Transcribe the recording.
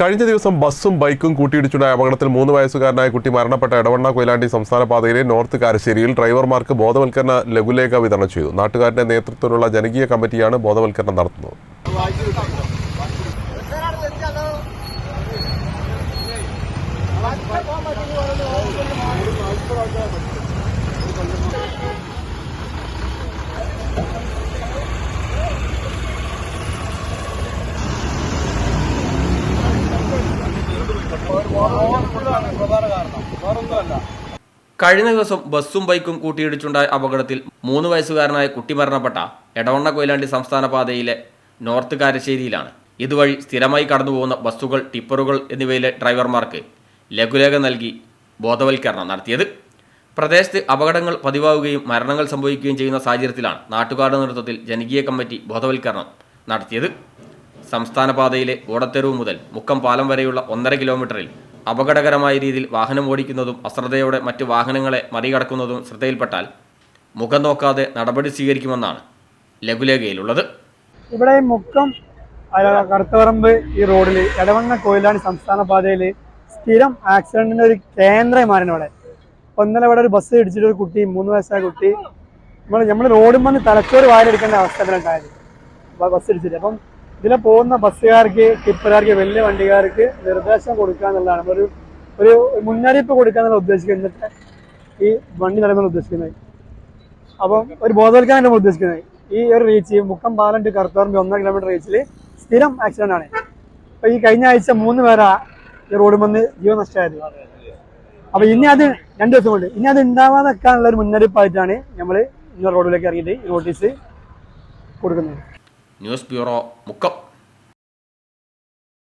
കഴിഞ്ഞ ദിവസം ബസ്സും ബൈക്കും കൂട്ടിയിടിച്ചുണ്ടായ അപകടത്തിൽ മൂന്ന് വയസ്സുകാരനായ കുട്ടി മരണപ്പെട്ട ഇടവണ്ണ കൊയിലാണ്ടി സംസ്ഥാന പാതയിലെ നോർത്ത് കാരശ്ശേരിയിൽ ഡ്രൈവർമാർക്ക് ബോധവൽക്കരണ ലഘുലേഖ വിതരണം ചെയ്തു. നാട്ടുകാരുടെ നേതൃത്വത്തിലുള്ള ജനകീയ കമ്മിറ്റിയാണ് ബോധവൽക്കരണം നടത്തുന്നത്. കഴിഞ്ഞ ദിവസം ബസ്സും ബൈക്കും കൂട്ടിയിടിച്ചുണ്ടായ അപകടത്തിൽ മൂന്ന് വയസ്സുകാരനായ കുട്ടി മരണപ്പെട്ട എടവണ്ണ കൊയിലാണ്ടി സംസ്ഥാന പാതയിലെ നോർത്ത് കാരശ്ശേരിയിലാണ്. ഇതുവഴി സ്ഥിരമായി കടന്നുപോകുന്ന ബസ്സുകൾ ടിപ്പറുകൾ എന്നിവയിലെ ഡ്രൈവർമാർക്ക് ലഘുലേഖ നൽകി ബോധവൽക്കരണം നടത്തിയത്. പ്രദേശത്ത് അപകടങ്ങൾ പതിവാവുകയും മരണങ്ങൾ സംഭവിക്കുകയും ചെയ്യുന്ന സാഹചര്യത്തിലാണ് നാട്ടുകാരുടെ നേതൃത്വത്തിൽ ജനകീയ കമ്മിറ്റി ബോധവൽക്കരണം നടത്തിയത്. സംസ്ഥാന പാതയിലെ ഓടത്തെരുവ് മുതൽ മുക്കം പാലം വരെയുള്ള ഒന്നര കിലോമീറ്ററിൽ അപകടകരമായ രീതിയിൽ വാഹനം ഓടിക്കുന്നതും അശ്രദ്ധയോടെ മറ്റ് വാഹനങ്ങളെ മറികടക്കുന്നതും ശ്രദ്ധയിൽപ്പെട്ടാൽ മുഖം നോക്കാതെ നടപടി സ്വീകരിക്കുമെന്നാണ് ലഘുലേഖയിലുള്ളത്. ഇവിടെ മുക്കം അല്ല, ഈ റോഡിൽ എടവണ്ണ കൊയിലാണി സംസ്ഥാന പാതയിൽ സ്ഥിരം ആക്സിഡന്റിന്റെ ഒരു കേന്ദ്രമായിരുന്നു ഇവിടെ. ഇന്നലെ ഇവിടെ ഒരു ബസ് ഇടിച്ചിട്ട് ഒരു കുട്ടി മൂന്ന് വയസ്സായ കുട്ടി നമ്മൾ നമ്മൾ റോഡിൽ വന്ന് തലച്ചോറ് വായിലെടുക്കേണ്ട അവസ്ഥ ഉണ്ടായത് ബസ് ഇടിച്ചിട്ട്. അപ്പം ഇതിലെ പോകുന്ന ബസ്സുകാർക്ക് ടിപ്പറുകാർക്ക് വലിയ വണ്ടിക്കാർക്ക് നിർദ്ദേശം കൊടുക്കുക എന്നുള്ളതാണ്. ഒരു ഒരു മുന്നറിയിപ്പ് കൊടുക്കുക എന്നുള്ള ഉദ്ദേശിക്കുന്നത് ഈ വണ്ടി നടക്കുന്ന ഉദ്ദേശിക്കുന്നത്. അപ്പം ഒരു ബോധവൽക്കരണം നമ്മൾ ഉദ്ദേശിക്കുന്നത്. ഈ ഒരു റീച്ച് മുക്കം പാലം ടു കറുത്തോറമ്പ് ഒന്നര കിലോമീറ്റർ റീച്ചിൽ സ്ഥിരം ആക്സിഡന്റ് ആണ്. അപ്പൊ ഈ കഴിഞ്ഞ ആഴ്ച മൂന്ന് പേരാ ഈ റോഡിൽ വന്ന് ജീവൻ നഷ്ടമായത്. അപ്പൊ ഇനി അത് രണ്ട് ദിവസം കൊണ്ട് ഇനി അത് ഉണ്ടാവാതെക്കാനുള്ള ഒരു മുന്നറിയിപ്പായിട്ടാണ് നമ്മൾ ഇന്ന റോഡിലേക്ക് ഇറങ്ങിയിട്ട് നോട്ടീസ് കൊടുക്കുന്നത്. News Bureau Mukok